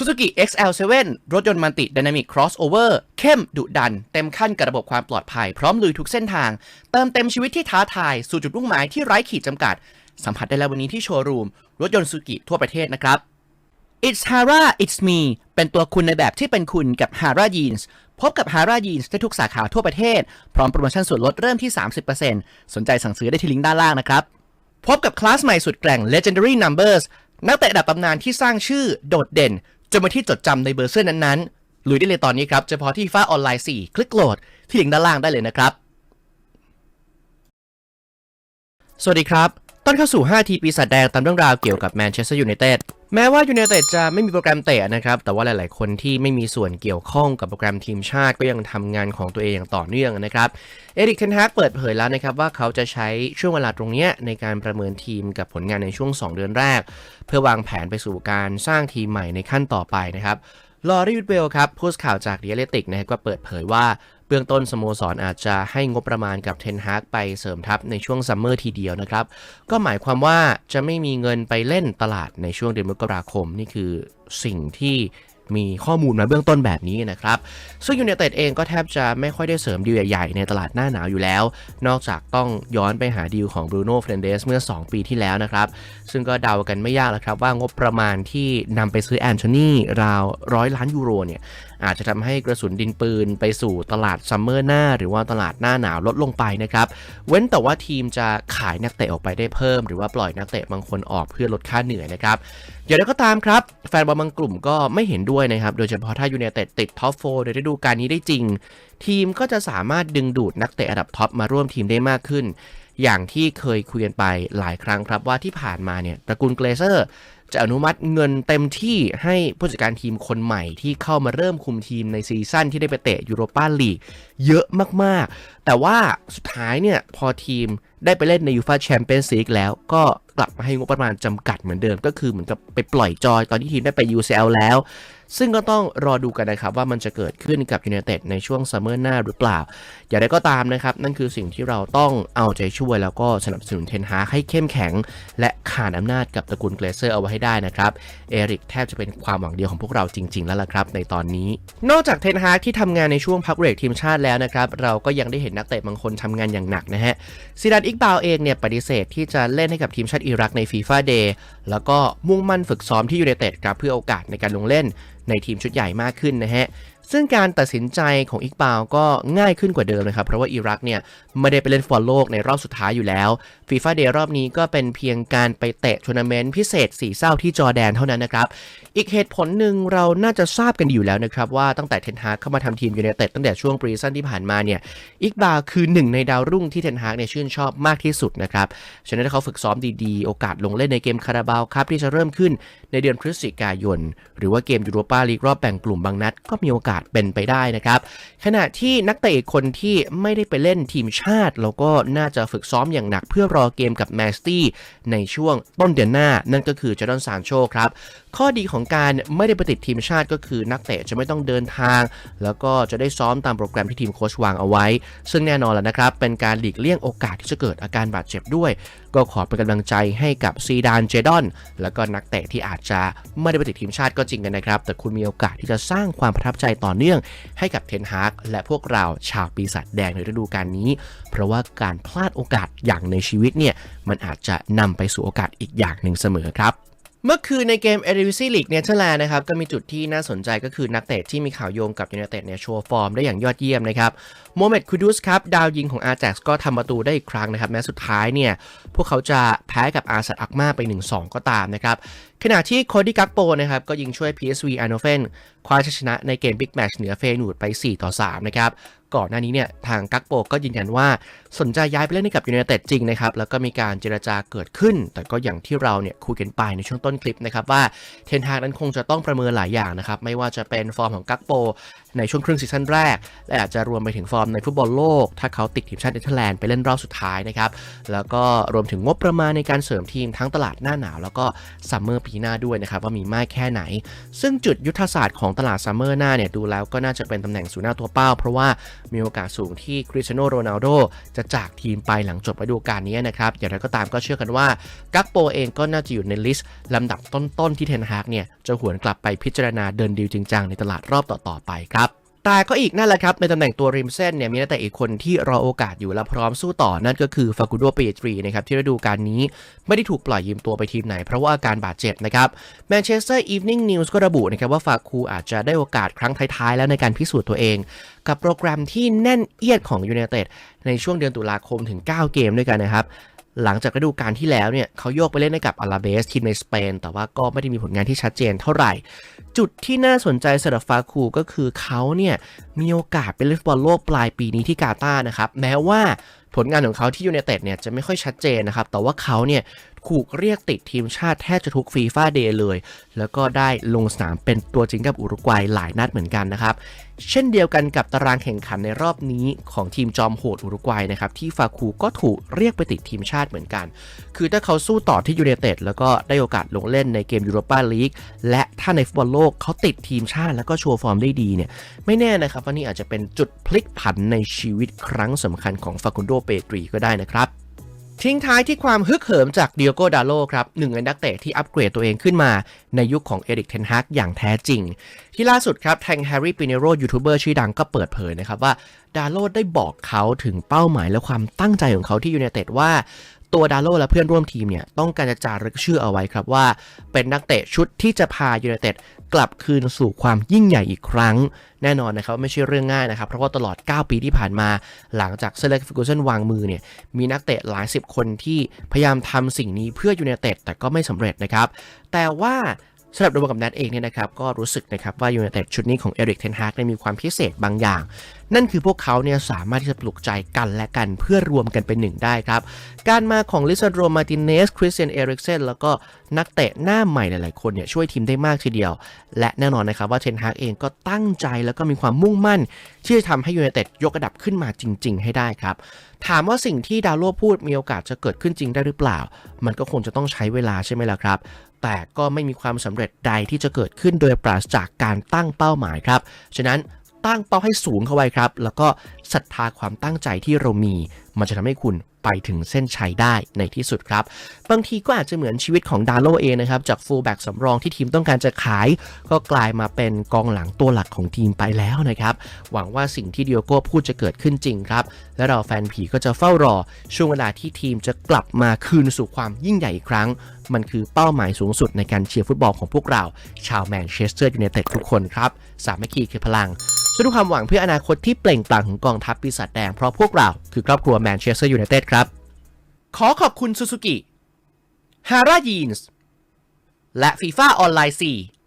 Suzuki XL7 รถยนต์มันติ Dynamic Crossover เข้มดุดัน เต็มขั้นกับระบบความปลอดภัย พร้อมลุยทุกเส้นทาง เติมเต็มชีวิตที่ท้าทาย สู่จุดมุ่งหมายที่ไร้ขีดจำกัด สัมผัสได้แล้ววันนี้ที่โชว์รูม รถยนต์ Suzuki ทั่วประเทศนะครับ It's Hara It's Me เป็นตัวคุณในแบบที่เป็นคุณกับ Hara Jeans พบกับ Hara Jeans ได้ทุกสาขาทั่วประเทศ พร้อมโปรโมชั่นส่วนลดเริ่มที่ 30%สนใจสั่งซื้อได้ที่ลิงก์ด้านล่างนะครับ พบกับคลาสใหม่สุดแกร่ง Legendary Numbers นักเตะระดับตำนานที่สร้างชื่อโดดเด่น จนมาที่จดจำในเบอร์เสื้อนั้นๆลุยได้เลยตอนนี้ครับเฉพาะที่ฟ้าออนไลน์ 4 คลิกโหลดที่ลิงก์ด้านล่างได้เลยนะครับ สวัสดีครับ ต้อนเข้าสู่ 5 ทีปีศาจแดงตามเรื่องราวเกี่ยวกับแมนเชสเตอร์ยูไนเต็ด แม้ว่ายูไนเต็ดจะไม่มีโปรแกรมเตะนะครับ แต่ว่าหลาย ๆ คนที่ไม่มีส่วนเกี่ยวข้องกับโปรแกรมทีมชาติก็ยังทำงานของตัวเองอย่างต่อเนื่องนะครับ เอริกเทนฮากเปิดเผยแล้วนะครับว่าเขาจะใช้ช่วงเวลาตรงนี้ในการประเมินทีมกับผลงานในช่วง 2 เดือนแรก เพื่อวางแผนไปสู่การสร้างทีมใหม่ในขั้นต่อไปนะครับลอรีวิดเวลครับผู้สื่อข่าวจากเดียเลติกนะครับก็เปิดเผยว่า เบื้องต้นสโมสรอาจจะให้งบประมาณกับเทนฮากไปเสริมทัพในช่วงซัมเมอร์ทีเดียวนะครับ ก็หมายความว่าจะไม่มีเงินไปเล่นตลาดในช่วงเดือนมกราคม นี่คือสิ่งที่ มีข้อมูลมาเบื้องต้นแบบนี้นะครับ ซึ่งยูเนเต็ดเองก็แทบจะไม่ค่อยได้เสริมดีลใหญ่ๆ ในตลาดหน้าหนาวอยู่แล้ว นอกจากต้องย้อนไปหาดีลของบรูโน่เฟรนเดสเมื่อ 2 ปีที่แล้วนะครับ ซึ่งก็เดากันไม่ยากแล้วครับว่างบประมาณที่นำไปซื้อแอนโทนีราวร้อยล้านยูโรเนี่ยอาจจะทำให้กระสุนดินปืนไปสู่ตลาดซัมเมอร์หน้า หรือว่าตลาดหน้าหนาวลดลงไปนะครับ เว้นแต่ว่าทีมจะขายนักเตะออกไปได้เพิ่ม หรือว่าปล่อยนักเตะบางคนออกเพื่อลดค่าเหนื่อยนะครับอย่างไรก็ตามครับ แฟนบอลบางกลุ่มก็ไม่เห็นด้วยนะครับ โดยเฉพาะถ้ายูเนเต็ดติดท็อปโฟในฤดูกาลนี้ได้จริง ทีมก็จะสามารถดึงดูดนักเตะระดับท็อปมาร่วมทีมได้มากขึ้น อย่างที่เคยคุยกันไปหลายครั้งครับว่าที่ผ่านมาเนี่ยตระกูลเกรเซอร์จะอนุมัติเงินเต็มที่ให้ผู้จัดการทีมคนใหม่ที่เข้ามาเริ่มคุมทีมในซีซั่นที่ได้ไปเตะยูโรปาลีกเยอะมากๆ แต่ว่าสุดท้ายเนี่ยพอทีมได้ไปเล่นในยูฟาแชมเปี้ยนส์ลีกแล้วก็ กลับมาให้งบประมาณจำกัดเหมือนเดิม ก็คือเหมือนกับไปปล่อยจอยตอนที่ทีมได้ไป UCL แล้ว ซึ่งก็ต้องรอดูกันนะครับ ว่ามันจะเกิดขึ้นกับยู i นเต็ดในช่วงซัมเมอร์หน้าหรือเปล่า อย่างไรก็ตามนะครับ นั่นคือสิ่งที่เราต้องเอาใจช่วยแล้วก็สนับสนุนเทนฮาให้เข้มแข็ง และขานอำนาจกับตระกูลเกรเซอร์เอาไว้ให้ได้นะครับเอริกแทบจะเป็นความหวังเดียวของพวกเราจริง ๆ แล้วล่ะครับ ในตอนนี้ นอกจากเทนฮาที่ทำงานในช่วงพักเบรกทีมชาติแล้วนะครับเราก็ยังได้เห็นนักเตะบางคนทำงานอย่างหนักนะฮะซิดานอิกบาวเองเนี่ยปฏิเสธที่จะเล่นให้กับทีมชาติอิรักในฟีฟ่าเดย์แล้วก็มุ่งมั่นฝึกซ้อมที่ยูไนเต็ดครับเพื่อโอกาสในการลงเล่น ในทีมชุดใหญ่มากขึ้นนะฮะซึ่งการตัดสินใจของอิกบาวก็ง่ายขึ้นกว่าเดิมนะครับ เพราะว่าอิรักเนี่ยไม่ได้ไปเล่นฟุตบอลโลกในรอบสุดท้ายอยู่แล้วฟีฟ่าเดย์รอบนี้ก็เป็นเพียงการไปเตะทัวร์นาเมนต์พิเศษสีเศร้าที่จอร์แดนเท่านั้นนะครับ อีกเหตุผลหนึ่งเราน่าจะทราบกันอยู่แล้วนะครับ ว่าตั้งแต่เทนฮากเข้ามาทำทีมอยูไนเต็ดตั้งแต่ช่วงปรีซันที่ผ่านมาเนี่ยอิกบาวคือหนึ่งในดาวรุ่งที่เทนฮากเนี่ยชื่นชอบมากที่สุดนะครับฉะนั้นถ้าเขาฝึกซ้อมดีๆ โอกาสลงเล่นในเกมคาราบาวครับที่จะเริ่มขึ้นในเดือนพฤศจิกายน หรือว่าเกมยูโรปาลีกรอบแบ่งกลุ่มบางนัดก็มีโอกาสเป็นไปได้นะครับ ขณะที่นักเตะคนที่ไม่ได้ไปเล่นทีมชาติ แล้วก็น่าจะฝึกซ้อมอย่างหนักเพื่อรอเกมกับแมสตี้ในช่วงต้นเดือนหน้า นั่นก็คือจอร์แดนซานโชครับข้อดีของการไม่ได้ไปติดทีมชาติก็คือนักเตะจะไม่ต้องเดินทาง แล้วก็จะได้ซ้อมตามโปรแกรมที่ทีมโค้ชวางเอาไว้ ซึ่งแน่นอนแล้วนะครับ เป็นการหลีกเลี่ยงโอกาสที่จะเกิดอาการบาดเจ็บด้วย ก็ขอเป็นกำลังใจให้กับซีดานเจดอน แล้วก็นักเตะที่อาจจะไม่ได้ไปติดทีมชาติก็จริงกันนะครับ แต่คุณมีโอกาสที่จะสร้างความประทับใจต่อเนื่องให้กับเทนฮากและพวกเราชาวปีศาจแดงในฤดูกาลนี้ เพราะว่าการพลาดโอกาสอย่างในชีวิตเนี่ยมันอาจจะนำไปสู่โอกาสอีกอย่างหนึ่งเสมอครับ เมื่อคืนในเกมเอเดวิซี่ลีกเนเธอร์แลนด์นะครับก็มีจุดที่น่าสนใจก็คือนักเตะที่มีข่าวโยงกับยูไนเต็ดเนี่ยโชว์ฟอร์มได้อย่างยอดเยี่ยมนะครับโมเมตคูดูสครับดาวยิงของอา a x ก็ทำประตูได้อีกครั้งนะครับแม้สุดท้ายเนี่ยพวกเขาจะแพ้กับอาซัดอักมาไป 1-2 ก็ตามนะครับ ขณะที่โคดี้กักโปนะครับก็ยิงช่วย PSV อ n นโฟนคว้าชัยชนะในเกมบิ๊กแมชเหนือเฟนูดไป4-3นะครับ ก่อนหน้านี้เนี่ยทางกักโปก็ยืนยันว่าสนใจย้ายไปเล่นให้กับยูไนเต็ดจริงนะครับ แล้วก็มีการเจรจาเกิดขึ้น แต่ก็อย่างที่เราเนี่ยคุยกันไปในช่วงต้นคลิปนะครับว่าเทนฮากนั้นคงจะต้องประเมินหลายอย่างนะครับไม่ว่าจะเป็นฟอร์มของกักโป ในช่วงครึ่งซีซั่นแรก และอาจจะรวมไปถึงฟอร์มในฟุตบอลโลก ถ้าเขาติดทีมชาติเนเธอร์แลนด์ไปเล่นรอบสุดท้ายนะครับ แล้วก็รวมถึงงบประมาณในการเสริมทีมทั้งตลาดหน้าหนาว แล้วก็ซัมเมอร์ปีหน้าด้วยนะครับว่ามีมากแค่ไหน ซึ่งจุดยุทธศาสตร์ของตลาดซัมเมอร์หน้าเนี่ยดูแล้วก็น่าจะเป็นตำแหน่งศูนย์หน้าตัวเป้า เพราะว่ามีโอกาสสูงที่คริสเตียโนโรนัลโดจะจากทีมไปหลังจบฤดูกาลนี้นะครับอย่างไรก็ตามก็เชื่อกันว่ากักโปเองก็น่าจะอยู่ในลิสต์ลำดับต้นๆที่เทนฮากเนี่ยจะหวนกลับไปพิจารณาเดินดีลจริงจังในตลาดรอบต่อๆไปครับ แต่ก็อีกนั่นแหละครับ ในตำแหน่งตัวริมเส้นเนี่ยมีนักเตะอีกคนที่รอโอกาสอยู่และพร้อมสู้ต่อนั่นก็คือฟากูโดเปตรีนะครับที่ฤดูกาลนี้ไม่ได้ถูกปล่อยยืมตัวไปทีมไหน เพราะว่าอาการบาดเจ็บนะครับแมนเชสเตอร์อีฟนิ่งนิวส์ก็ระบุนะครับว่าฟาคูอาจจะได้โอกาสครั้งท้ายๆ แล้วในการพิสูจน์ตัวเอง กับโปรแกรมที่แน่นเอียดของยูไนเต็ดในช่วงเดือนตุลาคมถึง 9 เกมด้วยกันนะครับ หลังจากฤดูกาลที่แล้วเนี่ยเขาโยกไปเล่นให้กับอาราเบสทีมในสเปน แต่ว่าก็ไม่ได้มีผลงานที่ชัดเจนเท่าไหร่ จุดที่น่าสนใจสำหรับฟาคูก็คือเขาเนี่ยมีโอกาสไปเล่นฟุตบอลโลกปลายปีนี้ที่กาตาร์นะครับแม้ว่าผลงานของเขาที่ยูเนเต็ดเนี่ยจะไม่ค่อยชัดเจนนะครับแต่ว่าเขาเนี่ย ถูกเรียกติดทีมชาติแทบจะทุกฟีฟ่าเดย์เลย แล้วก็ได้ลงสนามเป็นตัวจริงกับอุรุกวัยหลายนัดเหมือนกันนะครับ เช่นเดียวกันกับตารางแข่งขันในรอบนี้ของทีมจอมโหดอุรุกวัยนะครับที่ฟาคูก็ถูกเรียกไปติดทีมชาติเหมือนกัน คือถ้าเขาสู้ต่อที่ยูไนเต็ดแล้วก็ได้โอกาสลงเล่นในเกมยูโรปาลีกและถ้าในฟุตบอลโลกเขาติดทีมชาติแล้วก็โชว์ฟอร์มได้ดีเนี่ยไม่แน่นะครับว่านี่อาจจะเป็นจุดพลิกผันในชีวิตครั้งสำคัญของฟาคุนโดเปตรีก็ได้นะครับ ทิ้งท้ายที่ความฮึกเหิมจากเดียโกดาโลครับหนึ่งในนักเตะที่อัปเกรดตัวเองขึ้นมาในยุคของเอริกเทนฮากอย่างแท้จริง ที่ล่าสุดครับ แทงแฮร์รี่ปิเนโรยูทูบเบอร์ชื่อดังก็เปิดเผยนะครับว่าดาโลได้บอกเขาถึงเป้าหมายและความตั้งใจของเขาที่ยูไนเต็ดว่า ตัวดาโลและเพื่อนร่วมทีมเนี่ยต้องการจะจารึกชื่อเอาไว้ครับว่า เป็นนักเตะชุดที่จะพายูไนเต็ดกลับคืนสู่ความยิ่งใหญ่อีกครั้ง แน่นอนนะครับไม่ใช่เรื่องง่ายนะครับ เพราะว่าตลอด 9 ปีที่ผ่านมา หลังจากเซเลกฟิกูสันวางมือเนี่ยมีนักเตะหลายสิบคนที่พยายามทำสิ่งนี้เพื่อยูไนเต็ดแต่ก็ไม่สำเร็จนะครับ แต่ว่า สำหรับโดมกับแนทเองเนี่ยนะครับก็รู้สึกนะครับว่ายูไนเต็ดชุดนี้ของเอริกเทนฮากมีความพิเศษบางอย่าง นั่นคือพวกเขาเนี่ยสามารถที่จะปลุกใจกันและกันเพื่อรวมกันเป็นหนึ่งได้ครับ การมาของลิซาโดมาติเนสคริสเตียนเอริกเซนแล้วก็นักเตะหน้าใหม่หลายๆคนเนี่ยช่วยทีมได้มากทีเดียว และแน่นอนนะครับว่าเทนฮากเองก็ตั้งใจแล้วก็มีความมุ่งมั่น ที่จะทำให้ยูไนเต็ดยกระดับขึ้นมาจริง ๆ ให้ได้ครับถามว่าสิ่งที่ดาวโลพูดมีโอกาสจะเกิดขึ้นจริงได้หรือเปล่า มันก็คงจะต้องใช้เวลาใช่ไหมล่ะครับ แต่ก็ไม่มีความสำเร็จใดที่จะเกิดขึ้นโดยปราศจากการตั้งเป้าหมายครับ ฉะนั้นตั้งเป้าให้สูงเข้าไว้ครับ แล้วก็ศรัทธาความตั้งใจที่เรามี มันจะทำให้คุณ ไปถึงเส้นชัยได้ในที่สุดครับ บางทีก็อาจจะเหมือนชีวิตของดาโลเองนะครับ จากฟูลแบ็กสำรองที่ทีมต้องการจะขาย ก็กลายมาเป็นกองหลังตัวหลักของทีมไปแล้วนะครับ หวังว่าสิ่งที่ดิโอโก้พูดจะเกิดขึ้นจริงครับ และเราแฟนผีก็จะเฝ้ารอ ช่วงเวลาที่ทีมจะกลับมาคืนสู่ความยิ่งใหญ่อีกครั้ง มันคือเป้าหมายสูงสุดในการเชียร์ฟุตบอลของพวกเรา ชาวแมนเชสเตอร์ยูไนเต็ดทุกคนครับสามัคคีคือพลัง ซึ่งทุกความหวังเพื่ออนาคตที่เปล่งปลั่งของกองทัพปีศาจแดง เพราะพวกเราคือครอบครัวแมนเชสเตอร์ยูไนเต็ดครับ ขอขอบคุณซูซูกิฮาร่ายีนส์และฟีฟ่าออนไลน์4